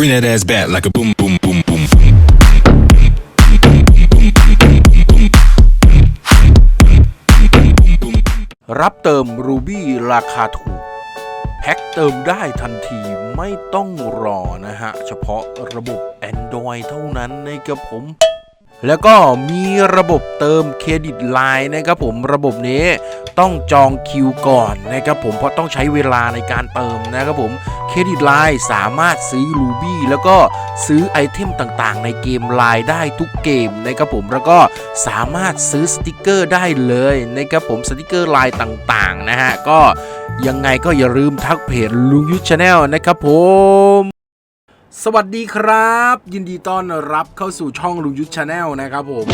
Bring that ass back like a boom, boom, boom, boom, boom. รับเติมรูบี้ราคาถูก แพ็คเติมได้ทันทีไม่ต้องรอนะฮะ เฉพาะระบบ Android เท่านั้นนะครับผม แล้วก็มีระบบเติมเครดิตไลน์นะครับผมระบบนี้ต้องจองคิวก่อนนะครับผมเพราะต้องใช้เวลาในการเติมนะครับผมเครดิตไลน์สามารถซื้อ Ruby แล้วก็ซื้อไอเทมต่างๆ ในเกมไลน์ได้ทุกเกมนะครับผมแล้วก็สามารถซื้อสติกเกอร์ได้เลยนะครับผมสติกเกอร์ไลน์ต่างๆนะฮะก็ยังไงก็อย่าลืมทักเพจลุงยุทธชาแนลนะครับผม สวัสดีครับ ยินดีต้อนรับเข้าสู่ช่องลุงยุทธชาแนลนะครับผม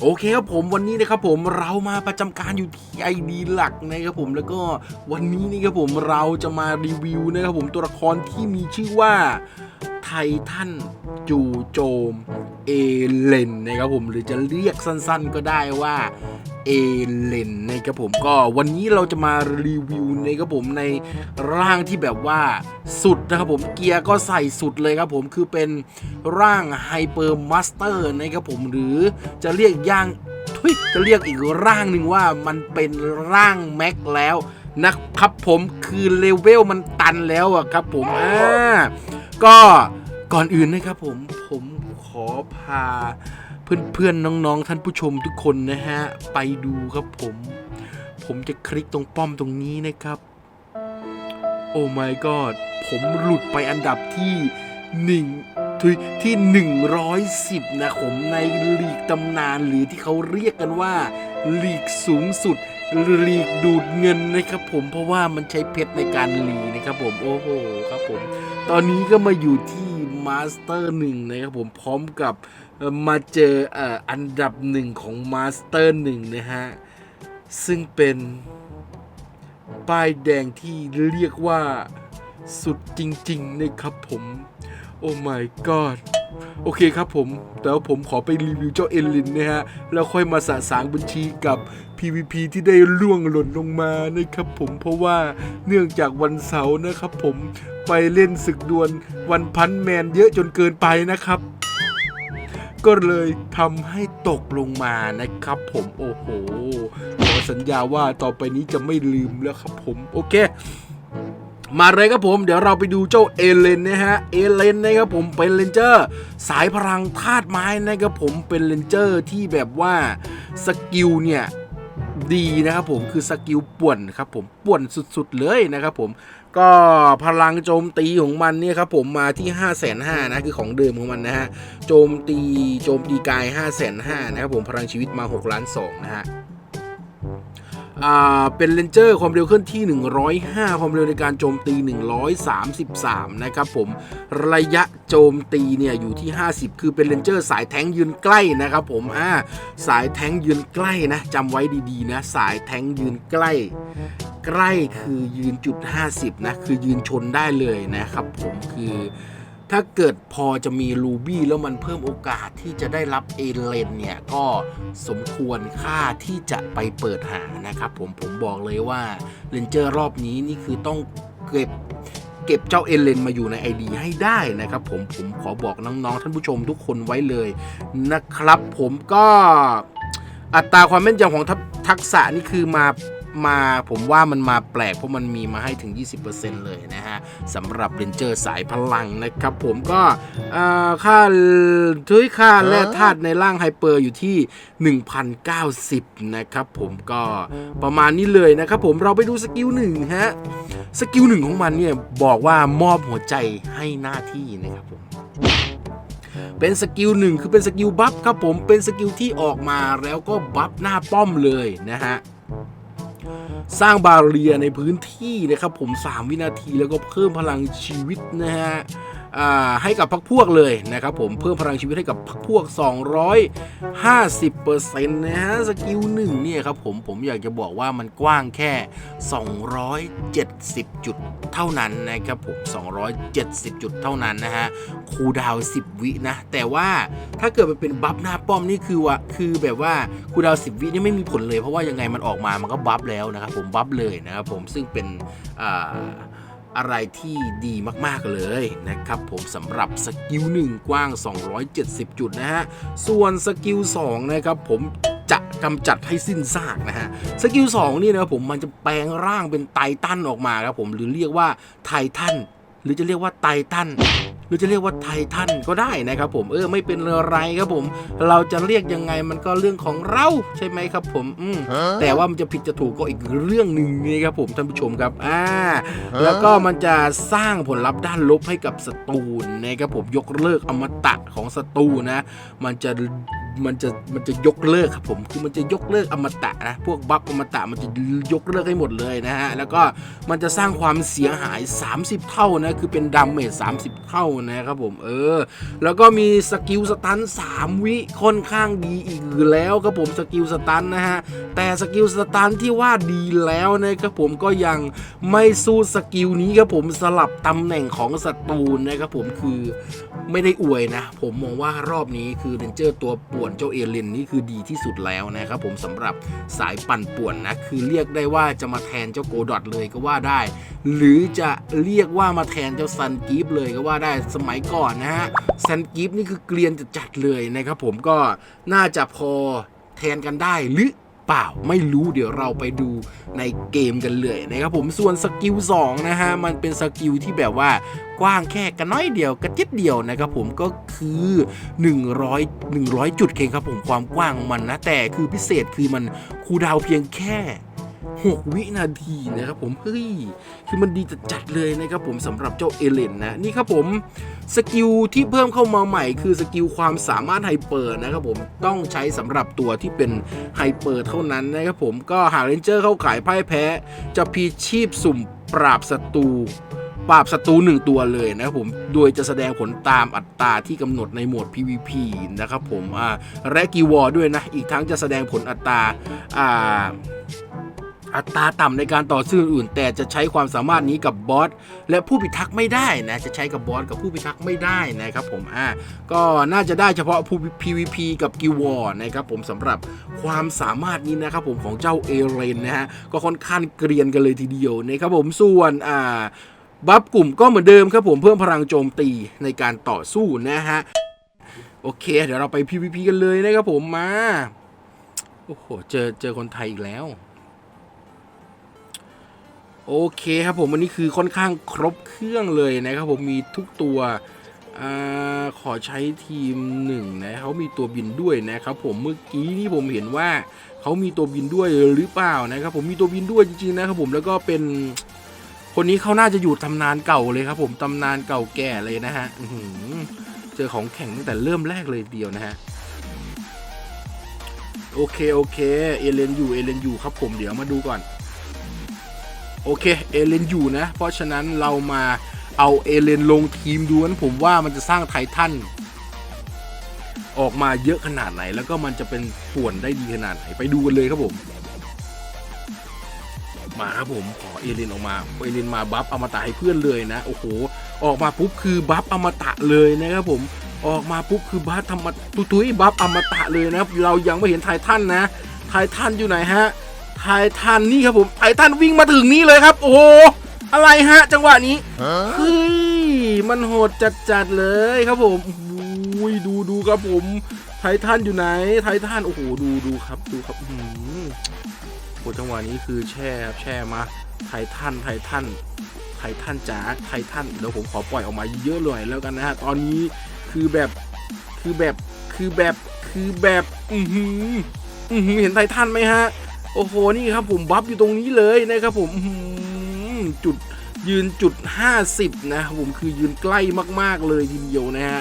โอเคครับผมวันนี้นะครับผมเรามาประจำการอยู่ที่ไอดีหลักนะครับผมแล้วก็วันนี้นี่ครับผมเราจะมารีวิวนะครับผมตัวละครที่มีชื่อว่า ไททันจูโจม เอเลนนะครับผมหรือจะเรียกสั้นๆก็ได้ว่าเอเลนนะครับผมก็วันนี้เราจะมารีวิวนะครับผมในร่างที่แบบว่าสุดนะครับผมเกียร์ก็ใส่สุดเลยครับผมคือเป็นร่างไฮเปอร์มาสเตอร์นะครับผมหรือจะเรียกย่างทุยจะเรียกอีกร่างหนึ่งว่ามันเป็นร่างแม็กแล้วนะครับผมคือเลเวลมันตันแล้วอะครับผมอ่า ก็ก่อนอื่นนะครับผมผมขอพาเพื่อนๆน้องๆ ท่านผู้ชมทุกคนนะฮะ ไปดูครับผม ผมจะคลิกตรงป้อมตรงนี้นะครับ โอ้ my god ผมหลุดไปอันดับที่หนึ่งที่ที่ 110 นะผมในลีกตำนานหรือที่เขาเรียกกันว่าลีกสูงสุด ลีกดูดเงินนะครับผมเพราะว่ามันใช้เพชรในการลีนะครับผมโอ้โหครับผม ตอนนี้ก็มาอยู่ที่มาสเตอร์หนึ่งนะครับผมพร้อมกับมาเจออ่ออันดับหนึ่งของมาสเตอร์หนึ่งนะฮะ ซึ่งเป็นป้ายแดงที่เรียกว่าสุดจริง ๆ นะครับผม โอ้ my god โอเคครับผม แต่ว่าผมขอไปรีวิวเจ้าเอลินนะฮะ แล้วค่อยมาสะสางบัญชีกับ PVP ที่ได้ล่วงหล่นลงมานะครับผมเพราะว่าเนื่องจากวันเสาร์นะครับผมไปเล่นศึกดวลวันพันแมนเยอะจนเกินไปนะครับ ก็เลยทำให้ตกลงมานะครับผมโอ้โหขอสัญญาว่าต่อไปนี้จะไม่ลืมแล้วครับผมโอเค มาเลยครับผมเดี๋ยวเราไปดูเจ้าเอเลนนะฮะเอเลนนะครับผมเป็นเลนเจอร์สายพลังธาตุไม้นะครับผมเป็นเลนเจอร์ที่แบบว่าสกิลเนี่ยดีนะครับผมคือสกิลป่วนครับผมป่วนสุดๆเลยนะครับผมก็พลังโจมตีของมันเนี่ยครับผมมาที่ 5 5 0 0 0นะคือของเดิมของมันนะฮะโจมตีโจมตีกาย 5 5 0 0 0นะครับผมพลังชีวิตมา6ล้าน2นะฮะ เป็นเลนเจอร์ความเร็วเคลื่อนที่ 105 ความเร็วในการโจมตี 133 นะครับผมระยะโจมตีเนี่ยอยู่ที่ 50 คือเป็นเลนเจอร์สายแทงยืนใกล้นะครับผมอ่าสายแทงยืนใกล้นะจำไว้ดีๆนะสายแทงยืนใกล้ ใกล้คือยืนจุด 50 นะ คือยืนชนได้เลยนะครับผมคือ ถ้าเกิดพอจะมีรูบี้แล้วมันเพิ่มโอกาสที่จะได้รับเอเลนเนี่ย ก็สมควรค่าที่จะไปเปิดหานะครับผมผมบอกเลยว่าเลนเจอร์รอบนี้นี่คือต้องเก็บเก็บเจ้าเอเลนมาอยู่ใน ID ให้ได้นะครับผมผมขอบอกน้องๆท่านผู้ชมทุกคนไว้เลยนะครับ ผมก็อัตราความแม่นยำของทักทักษะนี่คือมา มาผมว่ามันมาแปลกเพราะมันมีมาให้ถึง 20%เลยนะฮะสำหรับเรนเจอร์สายพลังนะครับ ผมก็เอ่อค่าทุยค่าแร่ธาตุในร่างไฮเปอร์อยู่ที่ 1,090 นะครับผมก็ประมาณนี้เลยนะครับผมเราไปดูสกิลหนึ่งฮะสกิลหนึ่งของมันเนี่ยบอกว่ามอบหัวใจให้หน้าที่นะครับผมเป็นสกิลหนึ่งคือเป็นสกิลบัฟครับผมเป็นสกิลที่ออกมาแล้วก็บัฟหน้าป้อมเลยนะฮะ สร้างบาเรียในพื้นที่นะครับผม 3 วินาทีแล้วก็เพิ่มพลังชีวิตนะฮะ ให้กับพักพวกเลยนะครับผมเพิ่มพลังชีวิตให้กับพักพวก 250%นะฮะสกิลหนึ่งเนี่ยครับผมผมอยากจะบอกว่ามันกว้างแค่ 270 จุดเท่านั้นนะครับผม 270 จุดเท่านั้นนะฮะคูดาว 10 วินะ แต่ว่าถ้าเกิดมันเป็นบัฟหน้าป้อมนี่คือว่าคือแบบว่าคูดาว 10 วินี่ไม่มีผลเลยเพราะว่ายังไงมันออกมามันก็บัฟแล้วนะครับผมบัฟเลยนะครับผมซึ่งเป็นอ่า อะไรที่ดีมากๆเลยนะครับผมสำหรับสกิล1กว้าง 270 จุดนะฮะ ส่วนสกิล2นะครับผมจะกำจัดให้สิ้นซากนะฮะ สกิล2นี่นะครับผมมันจะแปลงร่างเป็นไททันออกมาครับผมหรือเรียกว่าไททันหรือจะเรียกว่าไททัน หรือจะเรียกว่าไททันก็ได้นะครับผมเออไม่เป็นไรครับผม เราจะเรียกยังไงมันก็เรื่องของเราใช่ไหมครับผมอืมแต่ว่ามันจะผิดจะถูกก็อีกเรื่องหนึ่งนะครับผมท่านผู้ชมครับอ่าแล้วก็มันจะสร้างผลลัพธ์ด้านลบให้กับศัตรูนะครับผมยกเลิกอมตะของศัตรูนะ มันจะ มันจะมันจะยกเลิกครับผมคือมันจะยกเลิกอมตะนะพวกบัฟอมตะมันจะยกเลิกให้หมดเลยนะฮะแล้วก็มันจะสร้างความเสียหาย 30 เท่านะคือเป็นดาเมจ30 เท่านะครับผมเออ แล้วก็มีสกิลสตัน3วิค่อนข้างดีอีกแล้วครับผมสกิลสตันนะฮะแต่สกิลสตันที่ว่าดีแล้วนะครับผมก็ยังไม่สู้สกิลนี้ครับผมสลับตำแหน่งของศัตรูนะครับผมคือไม่ได้อวยนะ ผมมองว่ารอบนี้คือเรนเจอร์ตัวป่วนเจ้าเอเลนนี่คือดีที่สุดแล้วนะครับผมสำหรับสายปั่นป่วนนะคือเรียกได้ว่าจะมาแทนเจ้าโกดอทเลยก็ว่าได้ หรือจะเรียกว่ามาแทนเจ้าซันกิฟเลยก็ว่าได้สมัยก่อนนะฮะซันกิฟนี่คือเกลียนจัดๆเลยนะครับผมก็น่าจะพอแทนกันได้หรือ เปล่า ไม่รู้เดี๋ยวเราไปดูในเกมกันเลยนะครับผมส่วนสกิล2นะฮะมันเป็นสกิลที่แบบว่ากว้างแค่กระน้อยเดียวกระจิดเดียวนะครับผมก็คือ 100 100 จุดเองครับผมความกว้างมันนะแต่คือพิเศษคือมันคูดาวเพียงแค่ 6 วินาทีนะครับผมเฮ้ยคือมันดีจัดเลยนะครับผมสำหรับเจ้าเอเลนนะนี่ครับผมสกิลที่เพิ่มเข้ามาใหม่ คือสกิลความสามารถไฮเปอร์นะครับผมต้องใช้สำหรับตัวที่เป็นไฮเปอร์เท่านั้นนะครับผมก็หากเรนเจอร์เข้าขายพ่ายแพ้ จะพีชีพสุ่มปราบศัตรูปราบศัตรูหนึ่งตัวเลยนะครับผม โดยจะแสดงผลตามอัตราที่กำหนดในโหมด PVP นะครับผม อ่า และกีวอร์ด้วยนะ อีกทั้งจะแสดงผลอัตรา อ่า อัตราต่ำในการต่อสู้อื่น แต่จะใช้ความสามารถนี้กับบอสและผู้พิทักษ์ไม่ได้นะจะใช้กับบอสกับผู้พิทักษ์ไม่ได้นะครับผมอ่าก็น่าจะได้เฉพาะผู้ PVP กับกิวอร์นะครับผมสำหรับความสามารถนี้นะครับผมของเจ้าเอเรนนะฮะก็ค่อนข้างเกรียนกันเลยทีเดียวนะครับผมส่วนอ่าบัฟกลุ่มก็เหมือนเดิมครับผมเพิ่มพลังโจมตีในการต่อสู้นะฮะโอเค เดี๋ยวเราไป PVP กันเลยนะครับผมมาโอ้โหเจอเจอคนไทยอีกแล้ว โอเคครับผมวันนี้คือค่อนข้างครบเครื่องเลยนะครับผมมีทุกตัวอขอใช้ทีมหนึ่งนะเขามีตัวบินด้วยนะครับผมเมื่อกี้นี่ผมเห็นว่าเขามีตัวบินด้วยหรือเปล่านะครับผมมีตัวบินด้วยจริงๆนะครับผมแล้วก็เป็นคนนี้เขาน่าจะอยู่ตำนานเก่าเลยครับผมตำนานเก่าแก่เลยนะฮะเจอของแข็งตั้งแต่เริ่มแรกเลยเดียวนะฮะโอเคโอเคเอเลนอยู่เอเลนอยู่ครับผมเดี๋ยวมาดูก่อน โอเคเอเลนอยู่นะ เพราะฉะนั้นเรามาเอาเอเลนลงทีมดูนั้นผมว่ามันจะสร้างไททันออกมาเยอะขนาดไหน แล้วก็มันจะเป็นป่วนได้ดีขนาดไหนไปดูกันเลยครับผมมาครับผมขอเอเลนออกมาเอเลนมาบัฟอมตะให้เพื่อนเลยนะโอ้โหออกมาปุ๊บคือบัฟอมตะเลยนะครับผมออกมาปุ๊บคือบัฟธรรมะตุ้ยบัฟอมตะเลยนะครับเรายังไม่เห็นไททันนะไททันอยู่ไหนฮะ ไททันนี่ครับผมไททันวิ่งมาถึงนี่เลยครับ โอ้โหอะไรฮะ จังหวะนี้เฮ้ยมันโหดจัดๆเลยครับผมอุ้ยดูดูครับผม ไททันอยู่ไหน ไททันโอ้โหดูดูครับดูครับอื้อหือโอ้จังหวะนี้คือแช่แช่มาไททันไททันไททันจ๋าไททันเดี๋ยวผมขอปล่อยออกมาเยอะเลยแล้วกันนะฮะตอนนี้คือแบบคือแบบคือแบบคือแบบอือหืออือหือเห็นไททันไหมฮะ โอ้โหนี่ครับผมบัฟอยู่ตรงนี้เลยนะครับผมจุดยืนจุด 50 นะครับผมคือยืนใกล้มากๆเลยทีเดียวนะฮะ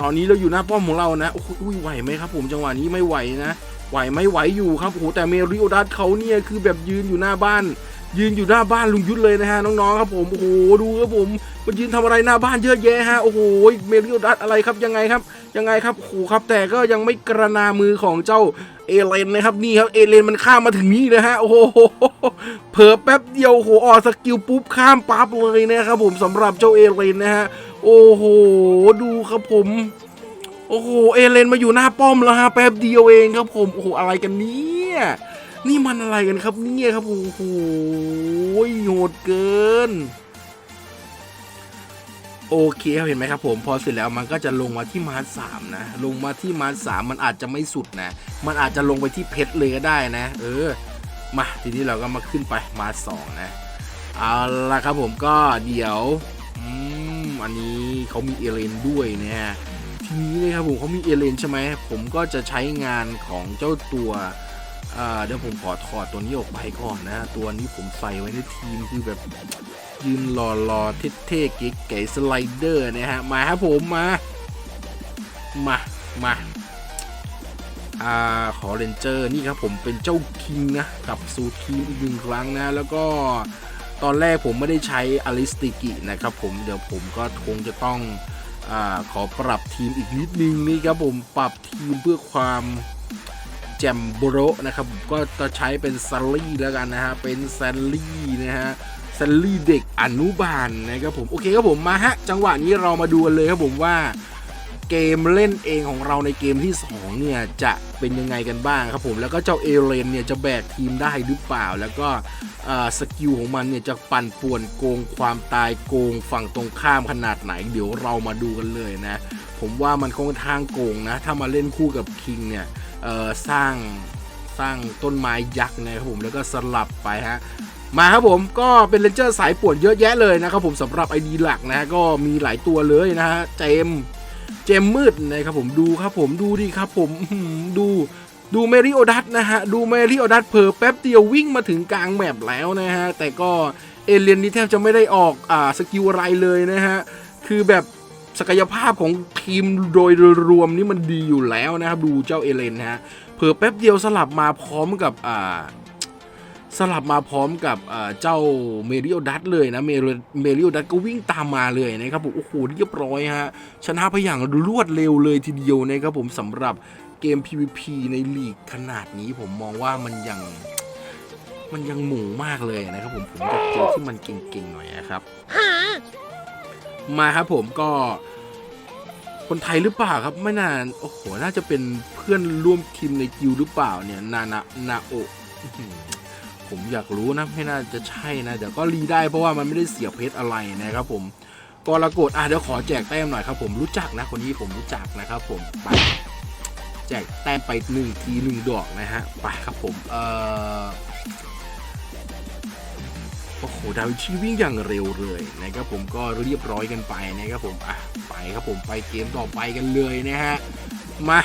ตอนนี้เราอยู่หน้าป้อมของเรานะโอ้โหอุ้ยไหวไหมครับ ผมจังหวะนี้ไม่ไหวนะไหวไม่ไหวอยู่ครับโอ้โหแต่เมริโอดัสเขาเนี่ยคือแบบยืนอยู่หน้าบ้าน ยืนอยู่หน้าบ้านลุงยุทธเลยนะฮะน้องๆครับผมโอ้โหดูครับผมมันยืนทำอะไรหน้าบ้านเยอะแยะฮะโอ้โหเมริโอดัสอะไรครับยังไงครับยังไงครับโอ้โหครับแต่ก็ยังไม่กระนามือของเจ้า เอเลนนะครับนี่ครับเอเลนมันข้ามมาถึงนี่นะฮะโอ้โหเผลอแป๊บเดียวโอ้โหออสกิลปุ๊บข้ามปั๊บเลยนะครับผมสำหรับเจ้าเอเลนนะฮะโอ้โหดูครับผมโอ้โหเอเลนมาอยู่หน้าป้อมแล้วฮะแป๊บเดียวเองครับผมโอ้โหอะไรกันเนี่ยนี่มันอะไรกันครับเนี่ยครับผมโอ้โหโหดเกิน โอเคครับเห็นไหมครับผมพอเสร็จแล้วมันก็จะลงมาที่มาร์สามนะ ลงมาที่มาร์สามมันอาจจะไม่สุดนะ มันอาจจะลงไปที่เพชรเลยก็ได้นะ เออ มาทีนี้เราก็มาขึ้นไปมารสองนะเอาละครับผมก็เดี๋ยวอืมอันนี้เขามีเอเลนด้วยนะฮะทีนี้เลยครับผมเขามีเอเลนใช่ไหมผมก็จะใช้งานของเจ้าตัวเดี๋ยวผมขอถอดตัวนี้ออกไปก่อนนะ ตัวนี้ผมใส่ไว้ในทีมคือแบบ ยืนรอรอๆเท่ๆเก๋ๆสไลเดอร์นะฮะ มาครับผมมา มา มาอ่าขอเรนเจอร์นี่ครับผมเป็นเจ้าคิงนะกลับสู่ทีมอีกหนึ่งครั้งนะ แล้วก็ตอนแรกผมไม่ได้ใช้อลิสติกินะครับผมเดี๋ยวผมก็คงจะต้องอาขอปรับทีมอีกนิดนึงนี่ครับผมปรับทีมเพื่อความแจมโบรนะครับผมก็จะใช้เป็นซัลลี่แล้วกันนะฮะเป็นซัลลี่นะฮะ ซัลลี่เด็กอนุบาลนะครับผมโอเคครับผมมาฮะจังหวะนี้เรามาดูกันเลยครับผมว่าเกมเล่นเองของเราในเกมที่2เนี่ยจะเป็นยังไงกันบ้างครับผมแล้วก็เจ้าเอเลนเนี่ยจะแบกทีมได้หรือเปล่า แล้วก็สกิลของมันเนี่ยจะปั่นป่วนโกงความตายโกงฝั่งตรงข้ามขนาดไหน เดี๋ยวเรามาดูกันเลยนะ ผมว่ามันค่อนข้างโกงนะ ถ้ามาเล่นคู่กับคิงเนี่ยสร้างสร้างต้นไม้ยักษ์นะครับผมแล้วก็สลับไปฮะ มาครับผมก็เป็นเลนเจอร์สายป่วนเยอะแยะเลยนะครับผมสำหรับไอดีหลักนะก็มีหลายตัวเลยนะฮะเจมเจมมืดนะครับผมดูครับผมดูดิครับผมดูดูเมริโอดัตนะฮะดูเมริโอดัตเพอแป๊บเดียววิ่งมาถึงกลางแมปแล้วนะฮะแต่ก็เอเลียนนี่แทบจะไม่ได้ออกอ่าสกิลอะไรเลยนะฮะคือแบบศักยภาพของทีมโดยรวมนี่มันดีอยู่แล้วนะครับดูเจ้าเอเลนนะฮะเผอแป๊บเดียวสลับมาพร้อมกับอ่า สลับมาพร้อมกับเจ้าเมริโอดัตเลยนะเมริเมริโอดัตก็วิ่งตามมาเลยนะครับผมโอ้โหเรียบร้อยฮะชนะไปอย่างรวดเร็วเลยทีเดียวนะครับผมสำหรับเกม PVP ในลีกขนาดนี้ผมมองว่ามันยังมันยังหมูมากเลยนะครับผมผมอยากเจอที่มันเก่งๆหน่อยนะครับมาครับผมก็คนไทยหรือเปล่าครับไม่นานโอ้โหน่าจะเป็นเพื่อนร่วมทีมในกิวหรือเปล่าเนี่ยนานานาโอ ผมอยากรู้นะไม่น่าจะใช่นะเดี๋ยวก็รีได้เพราะว่ามันไม่ได้เสียเพชรอะไรนะครับผมกรกฎอะเดี๋ยวขอแจกแต้มหน่อยครับผมรู้จักนะคนนี้ผมรู้จักนะครับผมไปแจกแต้มไปหนึ่งทีหนึ่งดอกนะฮะไปครับผมเอ่อโอ้โหดาวิชีวิ่งอย่างเร็วเลยนะครับผมก็เรียบร้อยกันไปนะครับผมอะไปครับผมไปเกมต่อไปกันเลยนะฮะมา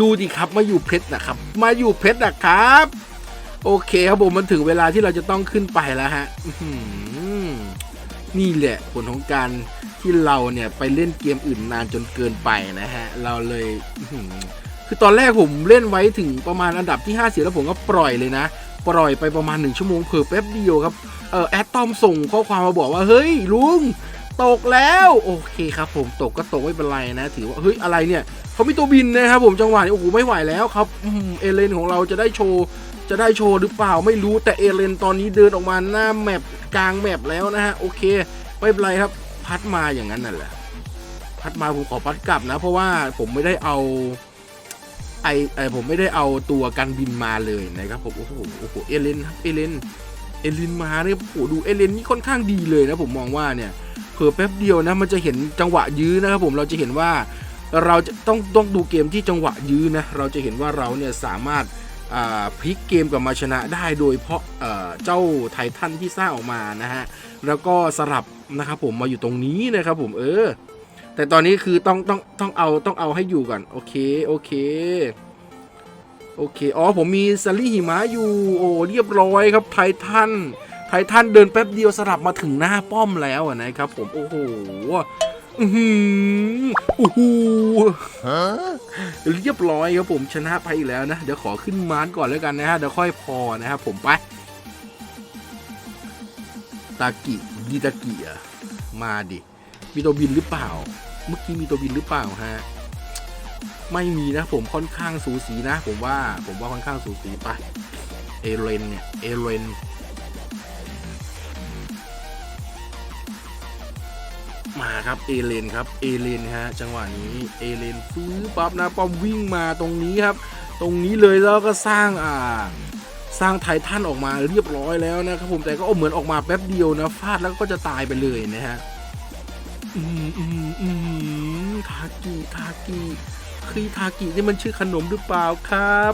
ดูดิครับมาอยู่เพชรนะครับ มาอยู่เพชรนะครับ โอเคครับผมมันถึงเวลาที่เราจะต้องขึ้นไปแล้วฮะนี่แหละผลของการที่เราเนี่ยไปเล่นเกมอื่นนานจนเกินไปนะฮะ เราเลยคือตอนแรกผมเล่นไว้ถึงประมาณอันดับที่5เสียแล้วผมก็ปล่อยเลยนะ ปล่อยไปประมาณ 1 ชั่วโมงเพิ่แป๊บเดียวครับเออแอดตอมส่งข้อความมาบอกว่า เฮ้ย ลุง ตกแล้ว โอเคครับ ผมตกก็ตกไม่เป็นไรนะ ถือว่า เฮ้ย อะไรเนี่ยเขามีตัวบินนะครับผมจังหวะนี้โอ้โหไม่ไหวแล้วครับเอเลนของเราจะได้โชว์ จะได้โชว์หรือเปล่าไม่รู้แต่เอเลนตอนนี้เดินออกมาหน้าแมปกลางแมปแล้วนะฮะโอเคไม่เป็นไรครับพัดมาอย่างนั้นนั่นแหละ พัดมาผมขอพัดกลับนะ เพราะว่าผมไม่ได้เอาไอไอผมไม่ได้เอาตัวกันบินมาเลยนะครับผมโอ้โหโอ้โหเอเลนครับเอเลนเอเลนมาเนี่ยโอ้โหดูเอเลนนี่ค่อนข้างดีเลยนะผมมองว่าเนี่ยเผื่อแป๊บเดียวนะมันจะเห็นจังหวะยื้อนะครับผมเราจะเห็นว่าเราจะต้องต้องดูเกมที่จังหวะยื้อนะเราจะเห็นว่าเราเนี่ยสามารถ พลิกเกมกลับมาชนะได้โดยเพราะเจ้าไททันที่สร้างออกมานะฮะแล้วก็สลับนะครับผมมาอยู่ตรงนี้นะครับผมเออ แต่ตอนนี้คือต้องต้องต้องเอาต้องเอาให้อยู่ก่อนโอเคโอเคโอเคอ๋อผมมีซัลลี่หิมะอยู่โอ้เรียบร้อยครับไททันไททันเดินแป๊บเดียวสลับมาถึงหน้าป้อมแล้วนะครับผมโอ้โห อือหือโอ้โหเรียบร้อยครับผมชนะไปอีกแล้วนะ เดี๋ยวขอขึ้นมานก่อนแล้วกันนะฮะ เดี๋ยวค่อยพอนะครับผมไป ตากิดีตากิอะมาดิ มีตัวบินหรือเปล่า เมื่อกี้มีตัวบินหรือเปล่าฮะ ไม่มีนะผมค่อนข้างสูสีนะ ผมว่า ผมว่าค่อนข้างสูสีไป เอเลนเนี่ย เอเลน มาครับเอเลนครับเอเลนฮะจังหวะนี้เอเลนฟื้อปั๊บนะป้อมวิ่งมาตรงนี้ครับ ตรงนี้เลยแล้วก็สร้างอ่าสร้างไททันออกมาเรียบร้อยแล้วนะครับผมแต่ก็เหมือนออกมาแป๊บเดียวนะฟาดแล้วก็จะตายไปเลยนะฮะอืมอืมอืมทากิทากิคือทากินี่มันชื่อขนมหรือเปล่าครับ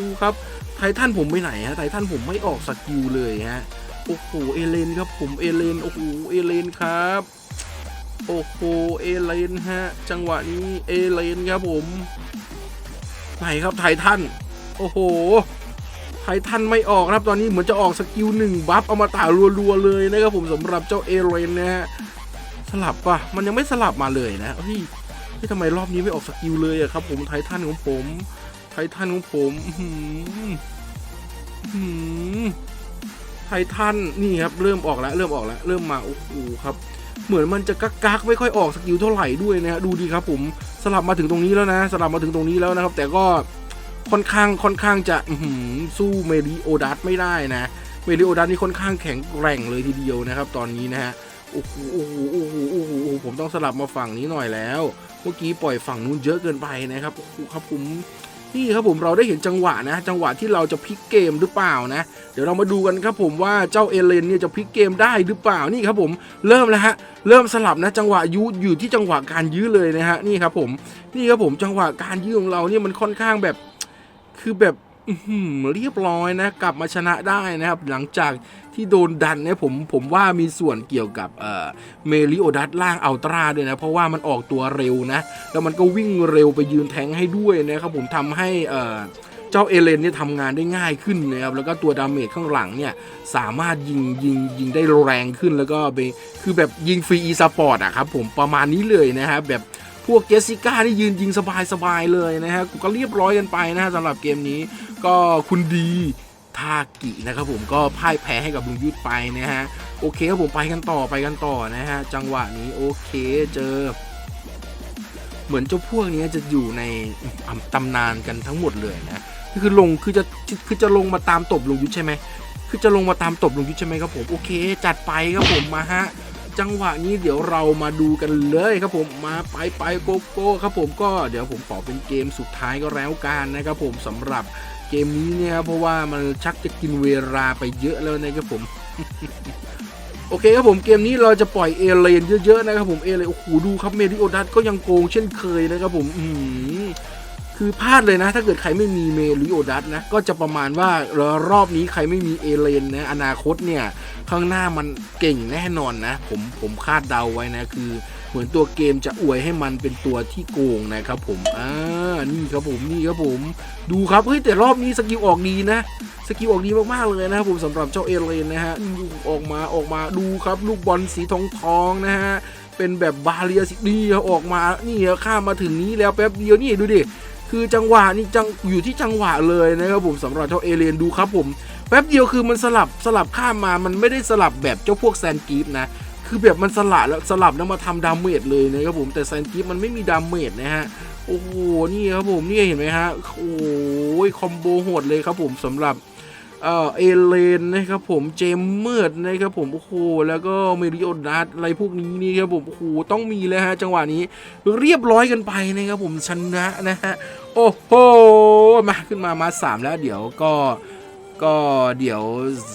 ดูครับไททันผมไปไหนฮะไททันผมไม่ออกสกิลเลยฮะโอ้โหเอเลนครับผมเอเลนโอ้โหเอเลนครับ โอ้โหเอเลนฮะ จังหวะนี้เอเลนครับผม ไหนครับไททันโอ้โหไททันไม่ออกนะครับตอนนี้เหมือนจะออกสกิลหนึ่งบัฟเอามาตารัวๆเลยนะครับผมสำหรับเจ้าเอเลนนะฮะสลับปะมันยังไม่สลับมาเลยนะเฮ้ยทำไมรอบนี้ไม่ออกสกิลเลยอะครับ ผมไททันของผม ไททันของผมหืออื้อหือไททันนี่ครับเริ่มออกแล้วเริ่มออกแล้วเริ่มมาโอ้โหครับ เหมือนมันจะกักกักไม่ค่อยออกสกิลเท่าไหร่ด้วยนะฮะดูดีครับผมสลับมาถึงตรงนี้แล้วนะ สลับมาถึงตรงนี้แล้วนะครับ แต่ก็ค่อนข้างค่อนข้างจะสู้เมริโอดัสไม่ได้นะเมริโอดัสนี่ค่อนข้างแข็งแกร่งเลยทีเดียวนะครับ ตอนนี้นะฮะโอ้โหโอ้โหโอ้โหโอ้โหโอ้โหผมต้องสลับมาฝั่งนี้หน่อยแล้ว เมื่อกี้ปล่อยฝั่งนู้นเยอะเกินไปนะครับครับผม นี่ครับผมเราได้เห็นจังหวะนะ จังหวะที่เราจะพลิกเกมหรือเปล่านะ เดี๋ยวเรามาดูกันครับผมว่าเจ้าเอเลนเนี่ยจะพลิกเกมได้หรือเปล่านี่ครับผมเริ่มแล้วฮะเริ่มสลับนะจังหวะยืดออยู่ที่จังหวะการยื้อเลยนะฮะนี่ครับผมนี่ครับผมจังหวะการยื้อของเราเนี่ยมันค่อนข้างแบบคือแบบ เรียบร้อยนะกลับมาชนะได้นะครับ หลังจากที่โดนดันเนี่ยผมผมว่ามีส่วนเกี่ยวกับเอ่อเมลิโอดัสล่างอัลตร้าด้วยนะ เพราะว่ามันออกตัวเร็วนะ แล้วมันก็วิ่งเร็วไปยืนแทงให้ด้วยนะครับผมทำให้เอ่อเจ้าเอเลนเนี่ยทำงานได้ง่ายขึ้นนะครับแล้วก็ตัวดาเมจข้างหลังเนี่ยสามารถยิงยิงยิงได้แรงขึ้นแล้วก็ไปคือแบบยิงฟรีอีสปอร์ตอะครับผมประมาณนี้เลยนะฮะแบบพวกเจสสิก้านี่ยืนยิงสบายๆเลยนะฮะก็เรียบร้อยกันไปนะฮะสำหรับเกมนี้ ก็คุณดีทากินะครับผมก็พ่ายแพ้ให้กับลุงยุทธไปนะฮะโอเคครับผมไปกันต่อไปกันต่อนะฮะจังหวะนี้โอเคเจอ เหมือนเจ้าพวกนี้จะอยู่ในตำนานกันทั้งหมดเลยนะคือลงคือจะคือจะลงมาตามตบลุงยุทธใช่ไหมคือจะลงมาตามตบลุงยุทธใช่ไหมครับผมโอเค จัดไปครับผมมาฮะจังหวะนี้เดี๋ยวเรามาดูกันเลยครับผมมาไปไปโกโก้ครับผมก็เดี๋ยวผมขอเป็นเกมสุดท้ายก็แล้วกันนะครับผมสำหรับ เกมนี้เนี่ยครับเพราะว่ามันชักจะกินเวลาไปเยอะแล้วนะครับผม โอเคครับผมเกมนี้เราจะปล่อยเอเลนเยอะๆนะครับผมเอเลนโอ้โหดูครับเมดิโอดัสก็ยังโกงเช่นเคยนะครับผมอืมคือพลาดเลยนะ ถ้าเกิดใครไม่มีเมลิโอดัสนะ ก็จะประมาณว่ารอบนี้ใครไม่มีเอเลนนะอนาคตเนี่ย ข้างหน้ามันเก่งแน่นอนนะ ผมผมคาดเดาไว้นะคือ เหมือนตัวเกมจะอวยให้มันเป็นตัวที่โกงนะครับผม อ่า นี่ครับผม นี่ครับผม ดูครับ เฮ้ย แต่รอบนี้สกิลออกดีนะ สกิลออกดีมากๆเลยนะครับผมสำหรับเจ้าเอเลนนะฮะ ออกมาออกมาดูครับ ลูกบอลสีทองทองๆนะฮะ เป็นแบบบาเรียสินี่ออกมา นี่ข้ามมาถึงนี้แล้วแป๊บเดียวนี่ดูดิคือจังหวะนี่จังอยู่ที่จังหวะเลยนะครับผมสำหรับเจ้าเอเลนดูครับผมแป๊บเดียวคือมันสลับสลับข้ามมามันไม่ได้สลับแบบเจ้าพวกแซนกีฟนะ คือแบบมันสลับแล้วสลับแล้วมาทำดาเมจเลยนะครับผมแต่แซนกีฟมันไม่มีดาเมจนะฮะโอ้โหนี่ครับผมนี่เห็นไหมฮะโอ้ยคอมโบโหดเลยครับผมสำหรับเอ่อเอเลนนะครับผมเจมเมิร์ดนะครับผมโอ้โหแล้วก็เมริโอดัสอะไรพวกนี้นี่ครับผมโอ้โหต้องมีเลยฮะจังหวะนี้เรียบร้อยกันไปนะครับผมชนะนะฮะโอ้โหมาขึ้นมามาสามแล้วเดี๋ยวก็ ก็เดี๋ยว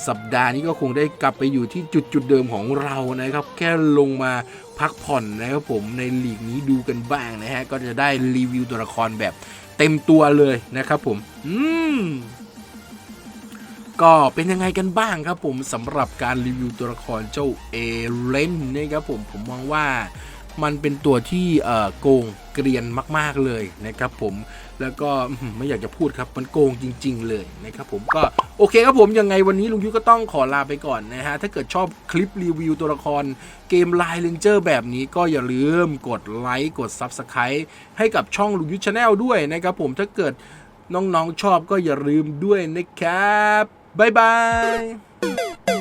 สัปดาห์นี้ก็คงได้กลับไปอยู่ที่จุดจุดเดิมของเรานะครับ แค่ลงมาพักผ่อนนะครับผมในลีกนี้ดูกันบ้างนะฮะ ก็จะได้รีวิวตัวละครแบบเต็มตัวเลยนะครับผม อืมก็เป็นยังไงกันบ้างครับผมสำหรับการรีวิวตัวละครเจ้าเอเลนนะครับผมผมมองว่า มันเป็นตัวที่โกงเกรียนมาก ๆเลยนะครับผมแล้วก็ไม่อยากจะพูดครับมันโกงจริง ๆ เลยนะครับผมก็โอเคครับผมยังไงวันนี้ลุงยุทธก็ต้องขอลาไปก่อนนะฮะถ้าเกิดชอบคลิปรีวิวตัวละครเกมไลน์เลนเจอร์แบบนี้ก็อย่าลืมกดไลค์กด Subscribe ให้กับช่องลุงยุทธชาแนลด้วยนะครับผมถ้าเกิดน้องๆชอบก็อย่าลืมด้วยนะครับบ๊ายบาย